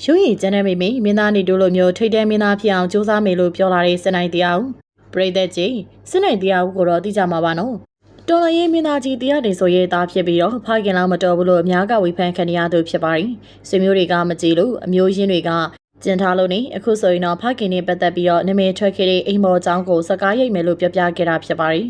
ရုံးရည်ကျန်းတဲ့မိမိမင်းသားနေတို့လိုမျိုးထိတ်တဲမင်းသားဖြစ်အောင်စူးစမ်းမယ်လို့ပြောလာတဲ့စနိုင်တရားဦးပရိသတ်ကြီးစနိုင်တရားဦးကိုတော့သိကြမှာပါနော်တော်လရင်မင်းသားကြီးတရားတင်ဆိုရေးသားဖြစ်ပြီးတော့ဖခင်လောက်မတော်ဘူးလို့အများကဝေဖန်ခံနေရသူဖြစ်ပါတယ်ဆွေမျိုးတွေကမကြည့်လို့အမျိုးရင်းတွေကကျင်ထားလို့နေအခုဆိုရင်တော့ဖခင်နဲ့ပတ်သက်ပြီးတော့နာမည်ထွက်ခဲ့တဲ့အိမ်မော်အကြောင်းကိုစကားရိပ်မယ်လို့ပြောပြခဲ့တာဖြစ်ပါတယ်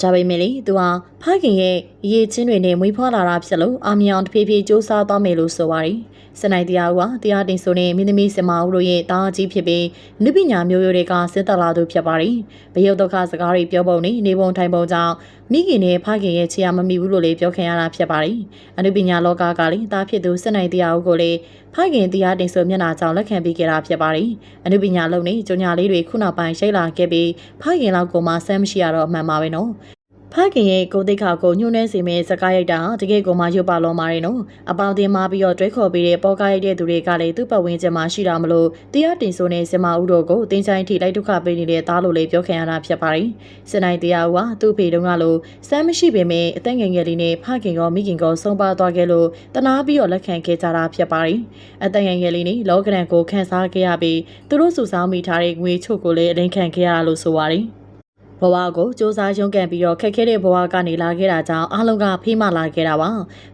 ဒါပေမဲ့လေသူဟာဖခင်ရဲ့ အရေးချင်းတွေနဲ့မွေးဖွားလာတာဖြစ်လို့အာမြောင်တဖြည်းဖြည်းစူးစမ်းသွားမယ်လို့ဆိုပါတယ်။စနိုင်တရားကတရားတင်ဆိုတဲ့မင်းသမီးစင်မာဦးတို့ရဲ့တာအကြီးဖြစ်ပြီးနုပညာမျိုးရိုးတွေကစစ်သက်လာသူဖြစ်ပါတယ်။ဘယုတ်ဒုက္ခစကားတွေပြောပုံနဲ့နေပုံထိုင်ပုံကြောင့်မိခင်နဲ့ဖခင်ရဲ့ချီရမမိဘူးလို့လည်းပြောခံရတာဖြစ်ပါတယ်။အနုပညာလောကကလည်းတာဖြစ်သူစနိုင်တရားဦးကိုလည်းဖခင်တရားတင်ဆိုမျက်နှာကြောင့်လက်ခံပေးခဲ့တာဖြစ်ပါတယ်။အနုပညာလုံးနဲ့ကြညာလေးတွေခုနောက်ပိုင်းရှိလာခဲ့ပြီးဖခင်လောက်ကိုမှဆမ်းမရှိရတော့အမှန်ပါပဲနော်။ ဖခင်ရဲ့ကိုသိခါကိုညှို့နှဲစီမဲ့စကားရိုက်တာတကယ်ကိုမှရုပ်ပါလောမာတယ်နော်အပေါင်းတင်မာပြီးတော့တွဲခေါ်ပြီးတဲ့ပေါ်ကားရိုက်တဲ့သူတွေကလည်းသူ့ပတ်ဝန်းကျင်မှာရှိတာမလို့တရားတင်ဆိုတဲ့စမဦးတို့ကိုတင်းချိုင်းထိလိုက်ဒုက္ခပေးနေတဲ့သားလို့လည်းပြောခံရတာဖြစ်ပါတယ်စနိုင်တရားဦးကသူ့ဖေတုံးကလို့စမ်းမရှိပေမဲ့အသက်ငယ်ငယ်လေးနဲ့ဖခင်ကမိခင်ကဆုံးပါသွားခဲ့လို့တနာပြီးတော့လက်ခံခဲ့ကြတာဖြစ်ပါတယ်အသက်ငယ်ငယ်လေးနဲ့လောကရန်ကိုခန်းစားခဲ့ရပြီးသူတို့စုဆောင်းမိထားတဲ့ငွေချို့ကိုလည်းအလိန်ခံခဲ့ရလို့ဆိုပါတယ် ဘဝကိုစူးစမ်းရုန်းကန်ပြီးတော့ခက်ခဲတဲ့ဘဝကနေလာခဲ့တာကြောင့်အားလုံးကဖေးမလာခဲ့တာပါ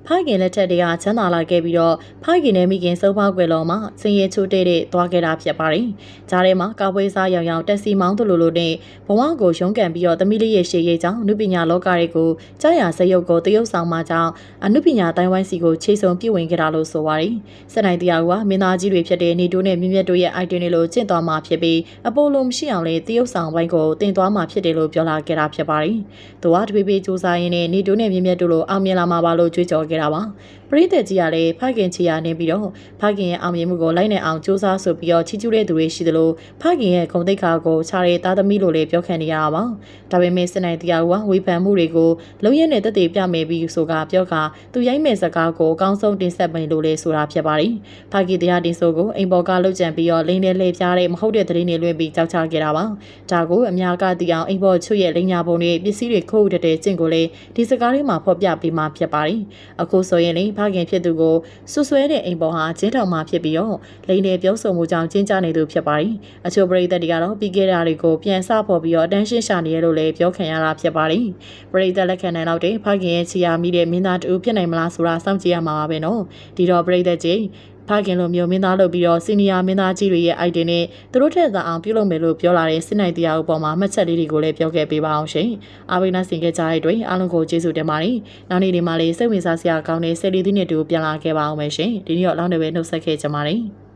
ဖခင်လက်ထက်တည်းကချမ်းသာလာခဲ့ပြီးတော့ဖခင်နဲ့မိခင်စုံပေါက်ွယ်လုံးမှာစင်ရချိုးတဲ့တဲ့သွားခဲ့တာဖြစ်ပါတယ်ဂျားထဲမှာကာပွဲစားရောင်ရောင်တက်စီမောင်းတို့လိုလိုနဲ့ဘဝကိုရုန်းကန်ပြီးတော့သမီးလေးရဲ့ရှေ့ရေးကြောင့်အနုပညာလောကတွေကိုကြားရစရုပ်ကိုတရုပ်ဆောင်မှကြောင့်အနုပညာတိုင်းဝိုင်းစီကိုခြေစုံပြည့်ဝင်ခဲ့တာလို့ဆိုပါတယ်စနိုင်တရားကမင်းသားကြီးတွေဖြစ်တဲ့နေတိုးနဲ့မြင့်မြတ်တို့ရဲ့ item တွေလိုကျင့်သွားမှာဖြစ်ပြီးအပိုလိုမရှိအောင်လေတရုပ်ဆောင်ပိုင်းကိုတင်သွားမှာဖြစ်တယ်လို့ပြောလာခဲ့တာဖြစ်ပါတယ်။သူကတပေပေစူးစမ်းရင်းနဲ့နေတိုးနဲ့မြင့်မြတ်တို့လိုအောင်မြင်လာမှာပါလို့ကြွေးကြော်ခဲ့တာပါ။ပရိသတ်ကြီးကလည်းဖခင်ချီရနေပြီးတော့ဖခင်ရဲ့အောင်မြင်မှုကိုလိုက်နိုင်အောင်စူးစမ်းဆိုပြီးတော့ချီးကျူးတဲ့သူတွေရှိသလိုဖခင်ရဲ့ဂုဏ်သိက္ခာကိုခြားတဲ့သားသမီးလိုလည်းပြောခံနေရတာပါ။ဒါပေမဲ့စနိုင်တရားကဝေဖန်မှုတွေကိုလုံရနဲ့တက်တည်ပြမယ်ပြီးဆိုကပြောကသူရိုက်မဲ့စကားကိုအကောင်းဆုံးတင်ဆက်မယ်လို့လည်းဆိုတာဖြစ်ပါတယ်။ဖခင်တရားတင်ဆိုကိုအိမ်ပေါ်ကလှုပ်ကြံပြီးတော့လိန်နဲ့လှည့်ပြားတဲ့မဟုတ်တဲ့သတင်းတွေလွှင့်ပြီးကြောက်ချခဲ့တာပါ။ဒါကိုအများကသိအောင်အိမ်ပေါ်ချွတ်ရဲ့လိန်ညာပုံတွေပစ္စည်းတွေခိုးတဲ့တဲ့ကျင့်ကိုလည်းဒီစကားလေးမှာဖော်ပြပေးမှာဖြစ်ပါတယ်။အခုဆိုရင်လည်းဖခင်ဖြစ်သူကိုဆွဆွဲတဲ့အိမ်ပေါ်ဟာကျင်းထောင်မှာဖြစ်ပြီးတော့လိန်နယ်ပြောဆိုမှုကြောင့်ကျင်းကြနေသူဖြစ်ပါတယ်။အချို့ပရိသတ်တွေကတော့ပြီးခဲ့တာတွေကိုပြန်ဆဖော်ပြီးတော့အတန်းရှင်းရှာနေရလို့လည်းပြောခံရတာဖြစ်ပါတယ်။ပရိသတ်လက်ခံနိုင်တော့တဲ့ဖခင်ရဲ့ချီယာမိတဲ့မင်းသားတူဖြစ်နိုင်မလားဆိုတာစောင့်ကြည့်ရမှာပါပဲနော်။ဒီတော့ပရိသတ်ကြီး ဖခင်လိုမျိုးမင်းသားလုပ်ပြီးတော့စီနီယာမင်းသားကြီးတွေရဲ့ idea နဲ့သူတို့ထက်သာအောင်ပြုလုပ်မယ်လို့ပြောလာတဲ့စစ်နိုင်တရားဥပေါ်မှာမှတ်ချက်လေးတွေကိုလည်းပြောခဲ့ပေးပါအောင်ရှင်။အားပေးနာဆင်ခဲ့ကြတဲ့အတွက်အားလုံးကိုကျေးဇူးတင်ပါတယ်။နောက်နေ့ဒီမှာလေးစိတ်ဝင်စားစရာကောင်းတဲ့ဆယ်လီသီးနဲ့တူပြန်လာခဲ့ပါအောင်မယ်ရှင်။ဒီနေ့တော့လောက်နေပဲနှုတ်ဆက်ခဲ့ကြပါတယ်။